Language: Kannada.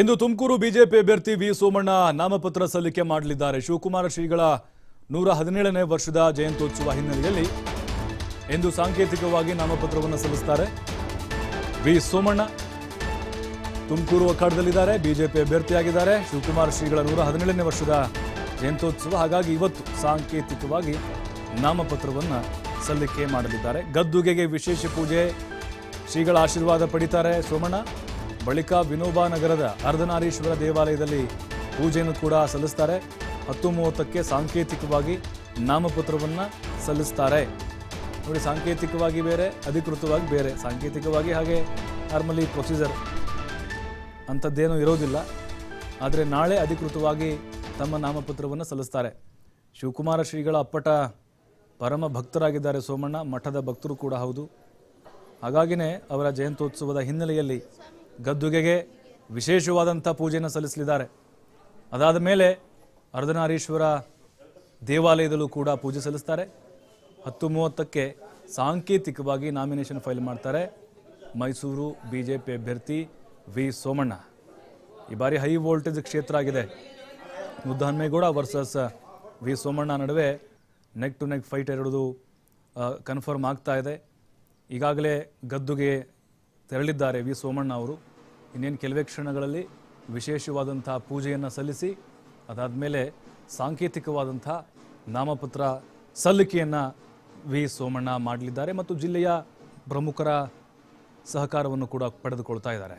ಇಂದು ತುಮಕೂರು ಬಿಜೆಪಿ ಅಭ್ಯರ್ಥಿ ವಿ ಸೋಮಣ್ಣ ನಾಮಪತ್ರ ಸಲ್ಲಿಕೆ ಮಾಡಲಿದ್ದಾರೆ. ಶಿವಕುಮಾರ ಶ್ರೀಗಳ ನೂರ ಹದಿನೇಳನೇ ವರ್ಷದ ಜಯಂತ್ಯೋತ್ಸವ ಹಿನ್ನೆಲೆಯಲ್ಲಿ ಇಂದು ಸಾಂಕೇತಿಕವಾಗಿ ನಾಮಪತ್ರವನ್ನು ಸಲ್ಲಿಸುತ್ತಾರೆ. ವಿ ಸೋಮಣ್ಣ ತುಮಕೂರು ಅಖಾಡದಲ್ಲಿದ್ದಾರೆ ಬಿಜೆಪಿ ಅಭ್ಯರ್ಥಿಯಾಗಿದ್ದಾರೆ. ಶಿವಕುಮಾರ ಶ್ರೀಗಳ ನೂರ ಹದಿನೇಳನೇ ವರ್ಷದ ಜಯಂತ್ಯೋತ್ಸವ. ಹಾಗಾಗಿ ಇವತ್ತು ಸಾಂಕೇತಿಕವಾಗಿ ನಾಮಪತ್ರವನ್ನು ಸಲ್ಲಿಕೆ ಮಾಡಲಿದ್ದಾರೆ. ಗದ್ದುಗೆಗೆ ವಿಶೇಷ ಪೂಜೆ ಶ್ರೀಗಳ ಆಶೀರ್ವಾದ ಪಡಿತಾರೆ ಸೋಮಣ್ಣ. ಬಳಿಕ ವಿನೋಬಾ ನಗರದ ಅರ್ಧನಾರೀಶ್ವರ ದೇವಾಲಯದಲ್ಲಿ ಪೂಜೆಯನ್ನು ಕೂಡ ಸಲ್ಲಿಸ್ತಾರೆ. ಹತ್ತು ಮೂವತ್ತಕ್ಕೆ ಸಾಂಕೇತಿಕವಾಗಿ ನಾಮಪತ್ರವನ್ನು ಸಲ್ಲಿಸ್ತಾರೆ. ನೋಡಿ, ಸಾಂಕೇತಿಕವಾಗಿ ಬೇರೆ, ಅಧಿಕೃತವಾಗಿ ಬೇರೆ. ಸಾಂಕೇತಿಕವಾಗಿ ಹಾಗೆ ನಾರ್ಮಲಿ ಪ್ರೊಸೀಜರ್ ಅಂಥದ್ದೇನೂ ಇರೋದಿಲ್ಲ. ಆದರೆ ನಾಳೆ ಅಧಿಕೃತವಾಗಿ ತಮ್ಮ ನಾಮಪತ್ರವನ್ನು ಸಲ್ಲಿಸ್ತಾರೆ. ಶಿವಕುಮಾರ ಶ್ರೀಗಳ ಅಪ್ಪಟ ಪರಮ ಭಕ್ತರಾಗಿದ್ದಾರೆ ಸೋಮಣ್ಣ. ಮಠದ ಭಕ್ತರು ಕೂಡ ಹೌದು. ಹಾಗಾಗಿನೇ ಅವರ ಜಯಂತ್ಯೋತ್ಸವದ ಹಿನ್ನೆಲೆಯಲ್ಲಿ ಗದ್ದುಗೆಗೆ ವಿಶೇಷವಾದಂಥ ಪೂಜೆಯನ್ನು ಸಲ್ಲಿಸಲಿದ್ದಾರೆ. ಅದಾದ ಮೇಲೆ ಅರ್ಧನಾರೀಶ್ವರ ದೇವಾಲಯದಲ್ಲೂ ಕೂಡ ಪೂಜೆ ಸಲ್ಲಿಸ್ತಾರೆ. ಹತ್ತು ಮೂವತ್ತಕ್ಕೆ ಸಾಂಕೇತಿಕವಾಗಿ ನಾಮಿನೇಷನ್ ಫೈಲ್ ಮಾಡ್ತಾರೆ. ಮೈಸೂರು ಬಿ ಜೆ ಪಿ ಅಭ್ಯರ್ಥಿ ವಿ ಸೋಮಣ್ಣ. ಈ ಬಾರಿ ಹೈ ವೋಲ್ಟೇಜ್ ಕ್ಷೇತ್ರ ಆಗಿದೆ. ಮುದ್ದಹನ್ಮೇಗೌಡ ವರ್ಸಸ್ ವಿ ಸೋಮಣ್ಣ ನಡುವೆ ನೆಕ್ ಟು ನೆಕ್ ಫೈಟ್ ಎರಡು ಕನ್ಫರ್ಮ್ ಆಗ್ತಾ ಇದೆ. ಈಗಾಗಲೇ ಗದ್ದುಗೆ ತೆರಳಿದ್ದಾರೆ ವಿ ಸೋಮಣ್ಣ ಅವರು. ಇನ್ನೇನು ಕೆಲವೇ ಕ್ಷಣಗಳಲ್ಲಿ ವಿಶೇಷವಾದಂಥ ಪೂಜೆಯನ್ನು ಸಲ್ಲಿಸಿ ಅದಾದ ಮೇಲೆ ಸಾಂಕೇತಿಕವಾದಂಥ ನಾಮಪತ್ರ ಸಲ್ಲಿಕೆಯನ್ನು ವಿ ಸೋಮಣ್ಣ ಮಾಡಲಿದ್ದಾರೆ ಮತ್ತು ಜಿಲ್ಲೆಯ ಪ್ರಮುಖರ ಸಹಕಾರವನ್ನು ಕೂಡ ಪಡೆದುಕೊಳ್ತಾ ಇದ್ದಾರೆ.